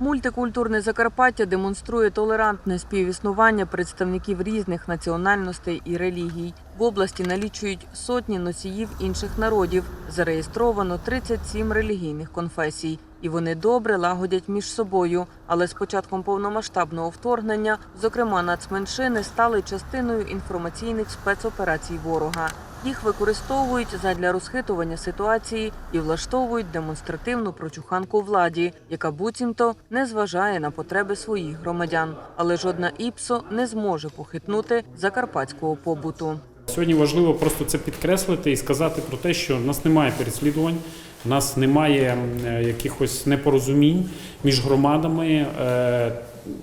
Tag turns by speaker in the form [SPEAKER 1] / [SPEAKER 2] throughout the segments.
[SPEAKER 1] Мультикультурне Закарпаття демонструє толерантне співіснування представників різних національностей і релігій. В області налічують сотні носіїв інших народів. Зареєстровано 37 релігійних конфесій. І вони добре лагодять між собою. Але з початком повномасштабного вторгнення, зокрема нацменшини, стали частиною інформаційних спецоперацій ворога. Їх використовують задля розхитування ситуації і влаштовують демонстративну прочуханку владі, яка буцімто не зважає на потреби своїх громадян. Але жодна іпсо не зможе похитнути закарпатського побуту.
[SPEAKER 2] Сьогодні важливо просто це підкреслити і сказати про те, що в нас немає переслідувань, в нас немає е, якихось непорозумінь між громадами.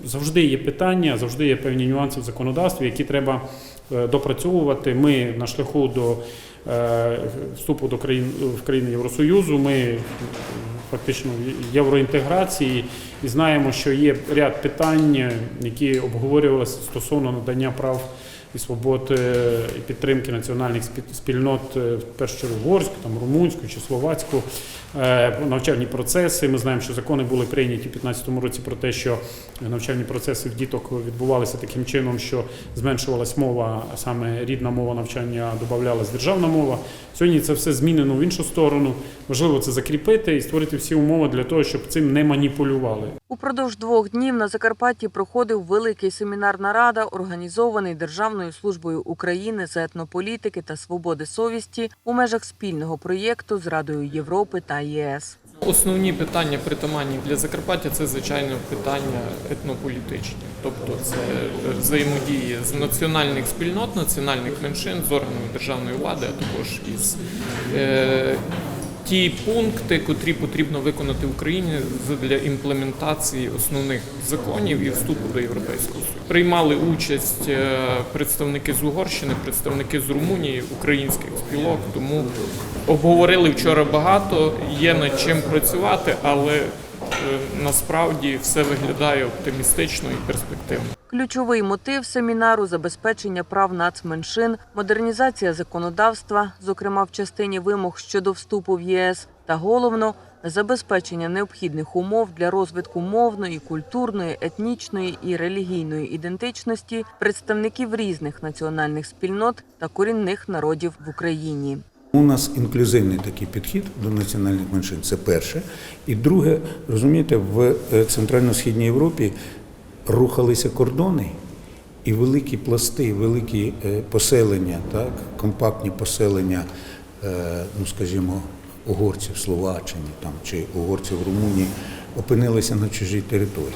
[SPEAKER 2] Завжди є питання, завжди є певні нюанси в законодавстві, які треба е, допрацьовувати. Ми на шляху до е, вступу до країн в країни Євросоюзу. Ми е, фактично євроінтеграції і знаємо, що є ряд питань, які обговорювалися стосовно надання прав і свобод е, і підтримки національних спільнот, в першу чергу угорську, там румунську чи словацьку, навчальні процеси. Ми знаємо, що закони були прийняті у 2015 році про те, що навчальні процеси в діток відбувалися таким чином, що зменшувалась мова, саме рідна мова навчання, додавалась державна мова. Сьогодні це все змінено в іншу сторону. Важливо це закріпити і створити всі умови для того, щоб цим не маніпулювали.
[SPEAKER 1] Упродовж двох днів на Закарпатті проходив великий семінар нарада, організований Державною службою України з етнополітики та свободи совісті у межах спільного проєкту з Радою Європи та ЄС.
[SPEAKER 3] Основні питання притаманні для Закарпаття це звичайно питання етнополітичні, тобто це взаємодії з національних спільнот, національних меншин, з органами державної влади, а також із е, ті пункти, котрі потрібно виконати Україні для імплементації основних законів і вступу до Європейського Союзу. Приймали участь е, представники з Угорщини, представники з Румунії, українських спілок. Тому обговорили вчора багато. Є над чим працювати, але е, насправді все виглядає оптимістично і перспективно.
[SPEAKER 1] Ключовий мотив семінару забезпечення прав нацменшин, модернізація законодавства, зокрема в частині вимог щодо вступу в ЄС, та головно забезпечення необхідних умов для розвитку мовної, культурної, етнічної і релігійної ідентичності представників різних національних спільнот та корінних народів в Україні.
[SPEAKER 4] У нас інклюзивний такий підхід до національних меншин. Це перше. І друге, розумієте, в е, Центрально-Східній Європі рухалися кордони, і великі пласти, великі е, поселення, так, компактні поселення, е, ну скажімо, угорців Словаччині там, чи угорців Румунії опинилися на чужій території.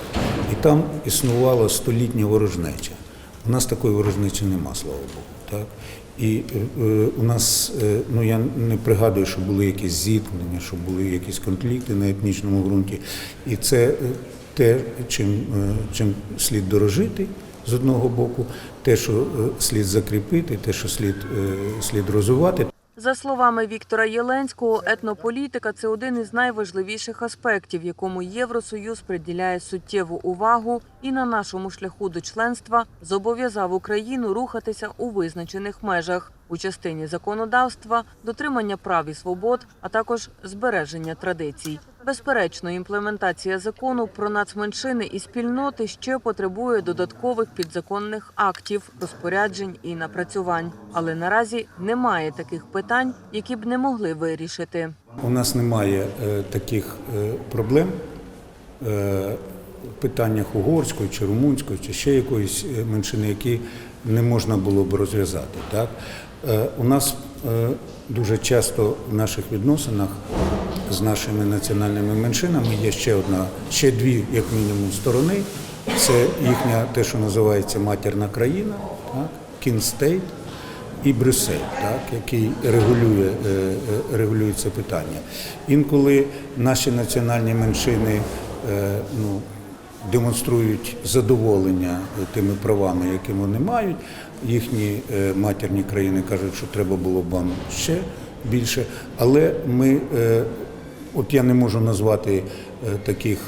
[SPEAKER 4] І там існувала столітня ворожнеча. У нас такої ворожнечі нема, слава Богу. Так? І е, е, у нас, е, ну я не пригадую, що були якісь зіткнення, що були якісь конфлікти на етнічному ґрунті. І це те, чим, е, чим слід дорожити з одного боку, те, що е, слід закріпити, те, що слід, е, слід розвивати.
[SPEAKER 1] За словами Віктора Єленського, етнополітика це один із найважливіших аспектів, якому Євросоюз приділяє суттєву увагу і на нашому шляху до членства зобов'язав Україну рухатися у визначених межах у частині законодавства, дотримання прав і свобод, а також збереження традицій. Безперечно, імплементація закону про нацменшини і спільноти ще потребує додаткових підзаконних актів, розпоряджень і напрацювань. Але наразі немає таких питань, які б не могли вирішити.
[SPEAKER 4] У нас немає е, таких е, проблем е, в питаннях угорської чи румунської, чи ще якоїсь меншини, які не можна було б розв'язати. Так? Е, у нас е, дуже часто в наших відносинах з нашими національними меншинами є ще одна, ще дві, як мінімум, сторони. Це їхня те, що називається матірна країна, так? Кінстейт і Брюссель, так, який регулює, е, регулює це питання. Інколи наші національні меншини ну, демонструють задоволення тими правами, які вони мають. Їхні е, матірні країни кажуть, що треба було б вам ще більше. Але ми, е, от я не можу назвати е, таких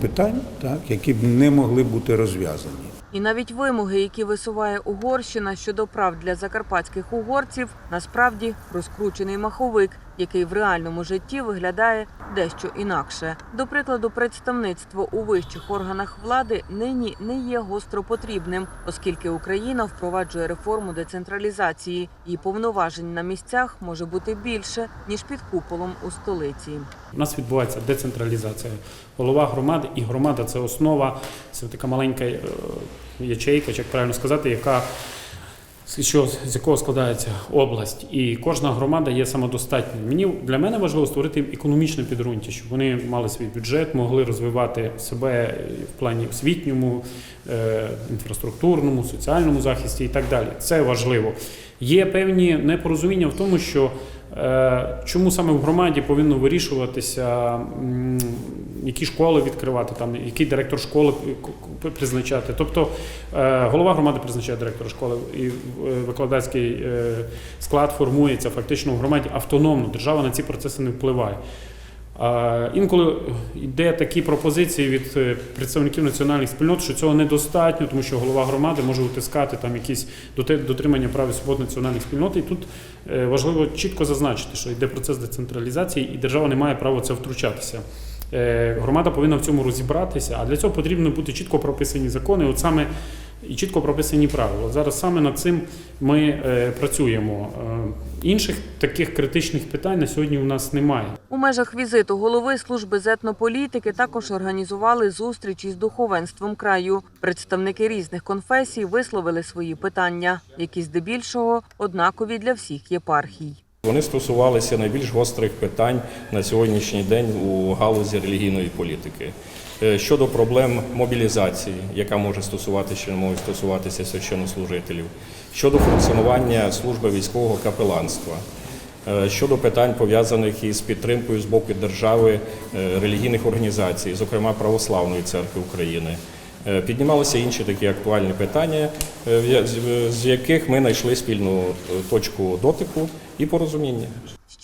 [SPEAKER 4] питань, так, які б не могли бути розв'язані.
[SPEAKER 1] І навіть вимоги, які висуває Угорщина щодо прав для закарпатських угорців, насправді розкручений маховик, який в реальному житті виглядає дещо інакше. До прикладу, представництво у вищих органах влади нині не є гостро потрібним, оскільки Україна впроваджує реформу децентралізації, і повноважень на місцях може бути більше ніж під куполом у столиці.
[SPEAKER 2] У нас відбувається децентралізація. Голова громади і громада це основа, це така маленька е, ячейка, як правильно сказати, яка що, з якого складається область, і кожна громада є самодостатньою. Мені для мене важливо створити економічне підґрунтя, щоб вони мали свій бюджет, могли розвивати себе в плані освітньому, е, інфраструктурному, соціальному захисті і так далі. Це важливо. Є певні непорозуміння в тому, що чому саме в громаді повинно вирішуватися, які школи відкривати, там, який директор школи призначати. Тобто е, голова громади призначає директора школи, і е, викладацький е, склад формується фактично в громаді автономно. Держава на ці процеси не впливає. Інколи йде такі пропозиції від е, представників національних спільнот, що цього недостатньо, тому що голова громади може утискати там якісь дотримання прав і свобод національних спільнот. І тут е, важливо чітко зазначити, що йде процес децентралізації, і держава не має права це втручатися. Е, Громада повинна в цьому розібратися, а для цього потрібно бути чітко прописані закони, от саме і чітко прописані правила. Зараз саме над цим ми е, працюємо. Е, Інших таких критичних питань на сьогодні у нас немає.
[SPEAKER 1] У межах візиту голови служби з етнополітики також організували зустріч із духовенством краю. Представники різних конфесій висловили свої питання, які здебільшого однакові для всіх єпархій.
[SPEAKER 5] Вони стосувалися найбільш гострих питань на сьогоднішній день у галузі релігійної політики. Е, Щодо проблем мобілізації, яка може стосуватися може стосуватися священнослужителів, щодо функціонування служби військового капеланства, е, щодо питань пов'язаних із підтримкою з боку держави е, релігійних організацій, зокрема Православної церкви України. Піднімалися інші такі актуальні питання, з- яких ми знайшли спільну точку дотику і порозуміння.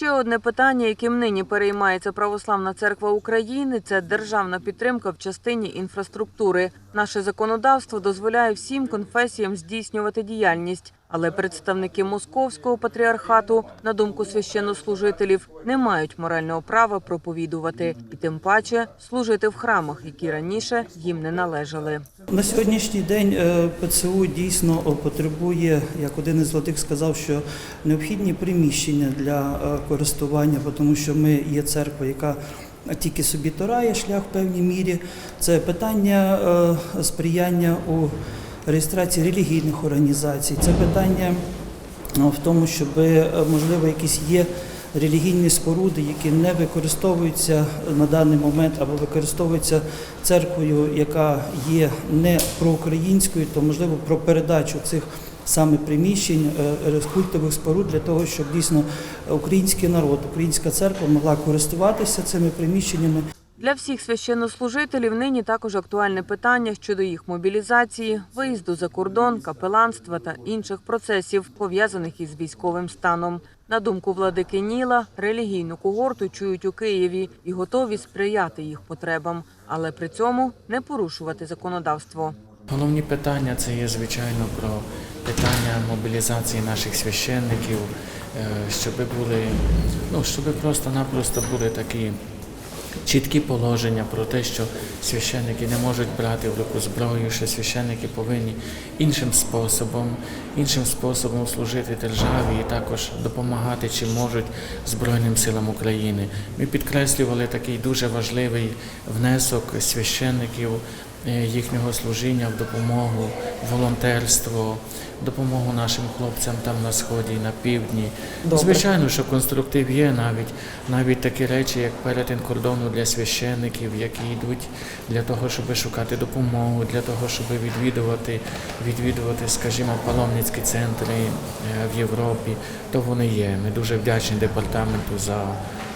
[SPEAKER 1] Ще одне питання, яким нині переймається Православна церква України, це державна підтримка в частині інфраструктури. Наше законодавство дозволяє всім конфесіям здійснювати діяльність, але представники московського патріархату, на думку священнослужителів, не мають морального права проповідувати і тим паче служити в храмах, які раніше їм не належали.
[SPEAKER 6] На сьогоднішній день е, ПЦУ дійсно потребує, як один із владик сказав, що необхідні приміщення для е, користування, тому що ми є церква, яка тільки собі торає шлях в певній мірі. Це питання е, сприяння у реєстрації релігійних організацій, це питання е, в тому, щоб е, можливо якісь є релігійні споруди, які не використовуються на даний момент або використовуються церквою, яка є не проукраїнською, то можливо про передачу цих саме приміщень е, культових споруд для того, щоб дійсно український народ, українська церква могла користуватися цими приміщеннями.
[SPEAKER 1] Для всіх священнослужителів нині також актуальне питання щодо їх мобілізації, виїзду за кордон, капеланства та інших процесів, пов'язаних із військовим станом. На думку владики Ніла, релігійну когорту чують у Києві і готові сприяти їх потребам, але при цьому не порушувати законодавство.
[SPEAKER 7] Головні питання це є звичайно про питання мобілізації наших священників, е, щоб були, ну щоб просто-напросто були такі чіткі положення про те, що священники не можуть брати в руку зброю, що священники повинні іншим способом, іншим способом служити державі і також допомагати чи можуть Збройним силам України. Ми підкреслювали такий дуже важливий внесок священників їхнього служіння в допомогу, волонтерство, допомогу нашим хлопцям там на сході, на півдні. Звичайно, що конструктив є навіть навіть такі речі, як перетин кордону для священників, які йдуть для того, щоб шукати допомогу, для того, щоб відвідувати, відвідувати, скажімо, паломницькі центри е, в Європі, то вони є. Ми дуже вдячні департаменту за,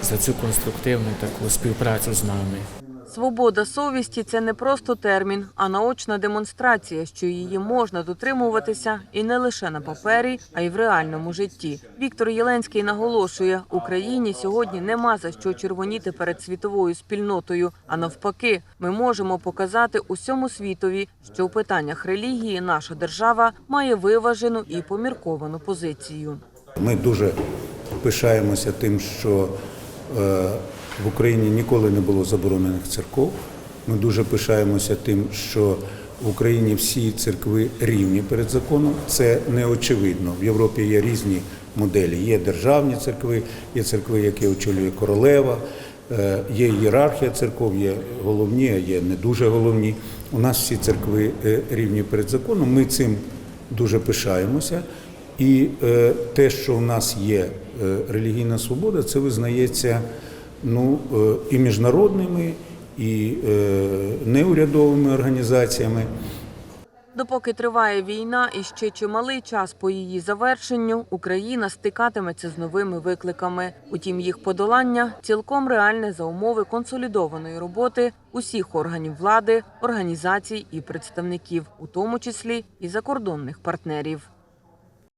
[SPEAKER 7] за цю конструктивну таку співпрацю з нами.
[SPEAKER 1] Свобода совісті це не просто термін, а наочна демонстрація, що її можна дотримуватися і не лише на папері, а й в реальному житті. Віктор Єленський наголошує, Україні сьогодні нема за що червоніти перед світовою спільнотою. А навпаки, ми можемо показати усьому світові, що в питаннях релігії наша держава має виважену і помірковану позицію.
[SPEAKER 4] Ми дуже пишаємося тим, що е, в Україні ніколи не було заборонених церков. Ми дуже пишаємося тим, що в Україні всі церкви рівні перед законом. Це не очевидно. В Європі є різні моделі. Є державні церкви, є церкви, які очолює королева, е, є ієрархія церков, є головні, а є не дуже головні. У нас всі церкви е, рівні перед законом. Ми цим дуже пишаємося. І е, те, що в нас є релігійна свобода, це визнається ну, е, і міжнародними, і е, неурядовими організаціями.
[SPEAKER 1] Допоки триває війна і ще чималий час по її завершенню, Україна стикатиметься з новими викликами. Утім, їх подолання цілком реальне за умови консолідованої роботи усіх органів влади, організацій і представників, у тому числі і закордонних партнерів.